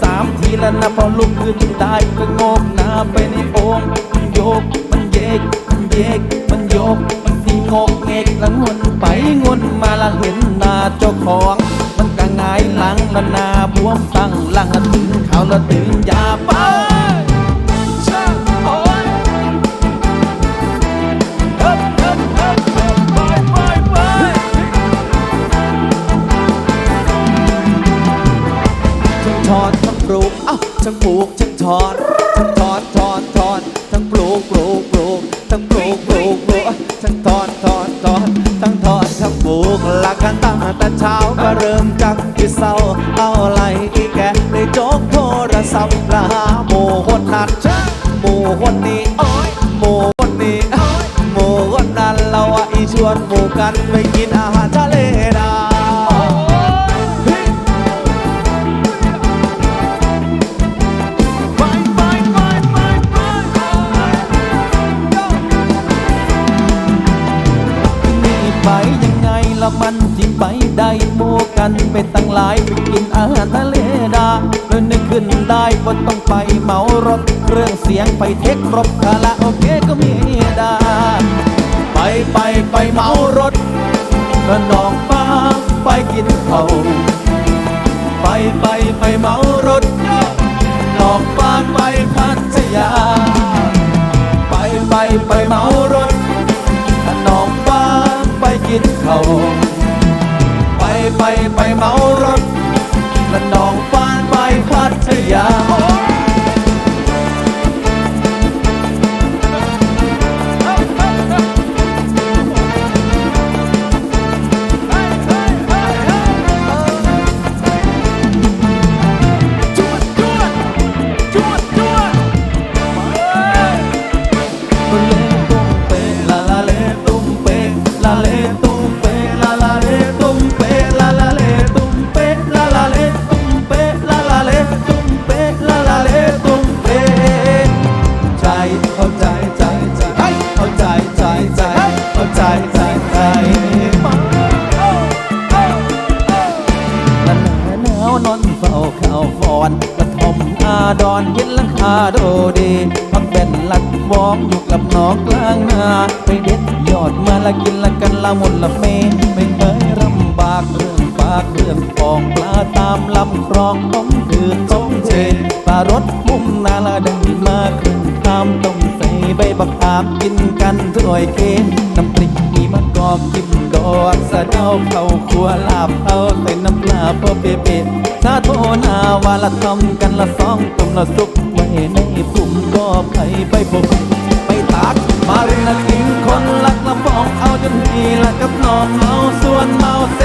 สามทีแล้วนะพอลุกขึ้นได้ก็งกหน้าไปในโอ่งมันโยก มันเยก มันเยก มันโยกมันสีงกเงกละงนไปงนมาละเห็นหน้าเจ้าของ มันก็หงายหลังละหนาบวมตั้งหลังละถึงเขาละถึงยาไปช ทั้งปลูกทั้งถอนทั้งถอนถอนถอนทั้งปลูกปลูกปลูกทั้งปลูกปลูกปลูกทั้งถอนถอนถอนทั้งถอนทั้งปลูกหลักกันตั้งแต่เช้าก็เริ่มจากที่เศร้าเอาอะไรอีแกได้โจกโทรศัพท์ละหาหมู่คนนั้นหมู่คนนี้โอ้ยหมู่คนนี้โอ้ยหมู่คนนั้นเราอีชวนหมู่กันไปกินอาหารทะเลดา ไงละมันจิไปได้โมกันไปตั้งหลายไปกินอาหารทะเลดาแล้วนึกขึ้นได้ว่าต้องไปเหมารถเครื่องเสียงไปเทครบคาราโอเกะก็มีดาไปไปไปเหมารถกระนองฟ้าไปกินเขาไปไปไปเหมารถหลอกฟาไปพัทยา ไปไปไปเหมารถ กินเขา ไปไปไปเหมารถและหนองฟานไปพัทยา ละมุนละเมไม่เคยลำบากเรื่องปากเรื่องฟองปลาตามลำคลองต้มคือต้มเจปลารสมุมนาละดังมาครึ่งคำต้มใส่ใบบักขามกินกันถ้วยเคนน้ำพริกมีมะกอกกิมดอกสะเดาเข้าครัวลาบเอาใส่น้ำปลาพอเปเปสาโทนาวาละทำกันละสองตุ่มละซุปไว้ในปุ่มก็ไผ่ไปผมไปตัก มาเรียนกินคนลักละฟองเอาจนทีละกับนองเมาส่วนเมาเซ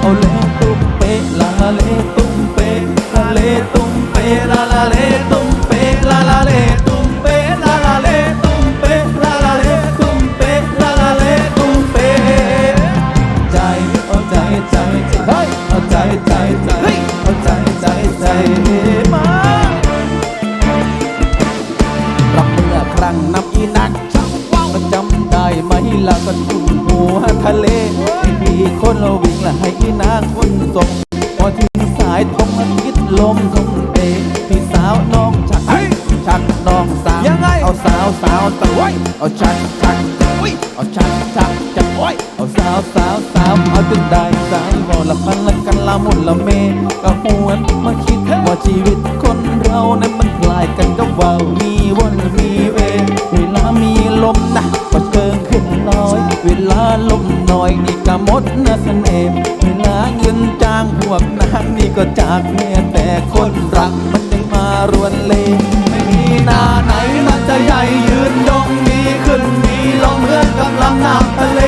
เอาเลตุ้มเปะลาลาเลตุ้มเปะลาเลตุ้มเปะลาลาเลตุ้มเปะลาลาเลตุ้มเปะลาลาเลตุ้มเปะลาลาเลตุ้มเปะลาลาเลตุ้มเปะใจเอาใจใจใจเอาใจใจใจเฮ้ยเอาใจใจใจมารับเมื่อครั้งน้ำ มล่ะก็ทุ่งหัวทะเลพี่คนเราวิ่งละให้อีนางคนส่งพอถึงสายทงอาทิตย์ลมทงเตะพี่สาวน้องชักชักน้องสาวยังไงเอาสาวสาวตะว้เอาชักชักตะว้เอาชักชักจะโอ้ยเอาสาวสาวสาวเอาจนได้สายบอละพันละกันละมุนละเมก็หวนมาคิดว่าชีวิตคนเรานั้นมันคล้ายกันกับว่ามีวันมีเวรเวลามีลมนะก็เชิงขึ้นลอ เวลาลมหน่อยนี่ก็หมดนะเสน่ห์เวลาเงินจ้างพวกนางนี่ก็จากเมียแต่คนรักมันยังมารวนเลไม่มีนาไหนมันจะใหญ่ยืนยงมีขึ้นมีลงเหมือนกับลำน้ำทะเล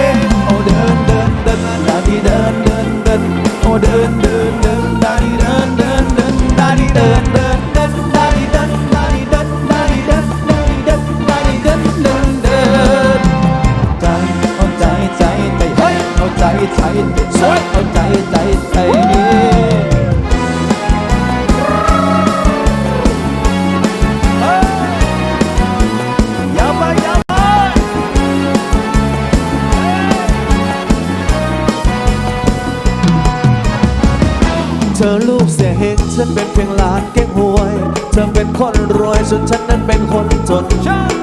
ส่วนฉันนั้นเป็นคนจน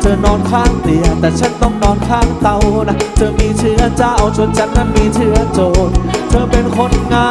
เธอนอนข้างเตียงแต่ฉันต้องนอนข้างเตานะ เธอมีเชื้อเจ้าส่วนฉันนั้นมีเชื้อโจร เธอเป็นคนงาน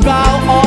bow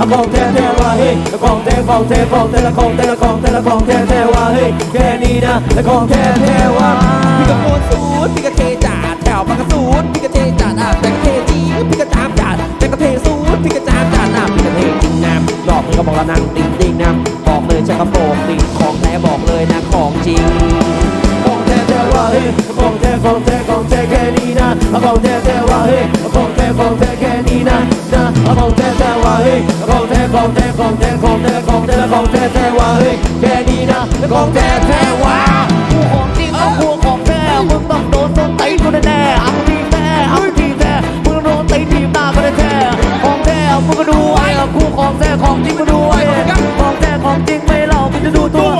a con te te wa he a con te con te con te la con te la con te la con te te wa he แค่นี้นะละครแค่แค่ว่าพี่กระโปนสูนพี่กระเทจ่าแถวปากกระสูนพี่กระเทจ่าหแต่กระเทจีพี่กระจามจ่าแต่กระเทสูนพี่กระจามจ่าน้ำพี่กระเทจริงน้ำหลอกมึงก็บอกละนั่งติ่งติ่งน้ำบอกเลยชักระโปรงติ๊งของแท้บอกเลยนะของจริงของแท้แต่ว่เฮ้ของแท้ของแท้ของแท้แค่นี้นะของแท้แท้ว่าเฮ้ของแท้ของแท้แค่นี้นะนะของแท้ เฮ้ของแท้ของแท้ของแท้ของแท้ของแท้ของแท้แท้ว่าเฮ้แค่นี้นะของแท้แท้ว่ากูของจริงของกูของแท้มึงต้องโดนต้นตีกูแน่ๆเอาทีแท้เอาทีแท้มึงโดนตีทีตาก็ได้แท้ของแท้มึงก็ดูไอ้กูของแท้ของจริงมาดูไอ้ของแท้ของจริงไม่เล่ามึงจะดูตัว